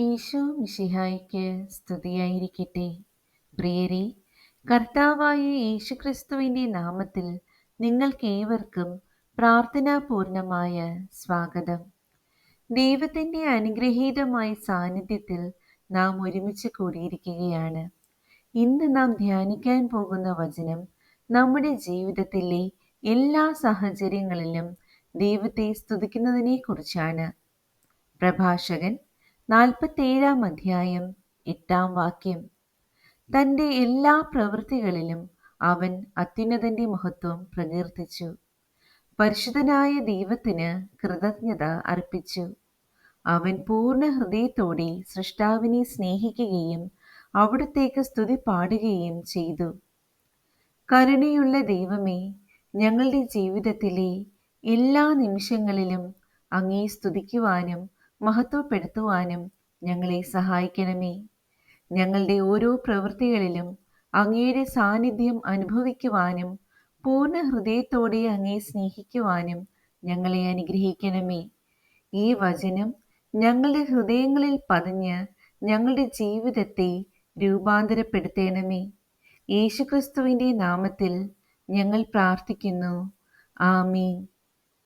ഈശോ മിഷിഹായിക്ക് സ്തുതിയായിരിക്കട്ടെ. പ്രിയരെ കർത്താവായ യേശുക്രിസ്തുവിന്റെ നാമത്തിൽ നിങ്ങൾക്കേവർക്കും പ്രാർത്ഥനാപൂർണമായ സ്വാഗതം. ദൈവത്തിന്റെ അനുഗ്രഹീതമായ സാന്നിധ്യത്തിൽ നാം ഒരുമിച്ച് കൂടിയിരിക്കുകയാണ്. ഇന്ന് നാം ധ്യാനിക്കാൻ പോകുന്ന വചനം നമ്മുടെ ജീവിതത്തിലെ എല്ലാ സാഹചര്യങ്ങളിലും ദൈവത്തെ സ്തുതിക്കുന്നതിനെക്കുറിച്ചാണ്. പ്രഭാഷകൻ നാൽപ്പത്തേഴാം അധ്യായം എട്ടാം വാക്യം. തന്റെ എല്ലാ പ്രവൃത്തികളിലും അവൻ അത്യുന്നതന്റെ മഹത്വം പ്രകീർത്തിച്ചു. പരിശുദ്ധനായ ദൈവത്തിന് കൃതജ്ഞത അർപ്പിച്ചു. അവൻ പൂർണ ഹൃദയത്തോടെ സൃഷ്ടാവിനെ സ്നേഹിക്കുകയും അവിടത്തേക്ക് സ്തുതി പാടുകയും ചെയ്തു. കരുണയുള്ള ദൈവമേ ഞങ്ങളുടെ ജീവിതത്തിലെ എല്ലാ നിമിഷങ്ങളിലും അങ്ങേ സ്തുതിക്കുവാനും മഹത്വപ്പെടുത്തുവാനും ഞങ്ങളെ സഹായിക്കണമേ. ഞങ്ങളുടെ ഓരോ പ്രവൃത്തികളിലും അങ്ങയുടെ സാന്നിധ്യം അനുഭവിക്കുവാനും പൂർണ ഹൃദയത്തോടെ അങ്ങേ സ്നേഹിക്കുവാനും ഞങ്ങളെ അനുഗ്രഹിക്കണമേ. ഈ വചനം ഞങ്ങളുടെ ഹൃദയങ്ങളിൽ പതിഞ്ഞ് ഞങ്ങളുടെ ജീവിതത്തെ രൂപാന്തരപ്പെടുത്തണമേ. യേശുക്രിസ്തുവിന്റെ നാമത്തിൽ ഞങ്ങൾ പ്രാർത്ഥിക്കുന്നു. ആമീൻ.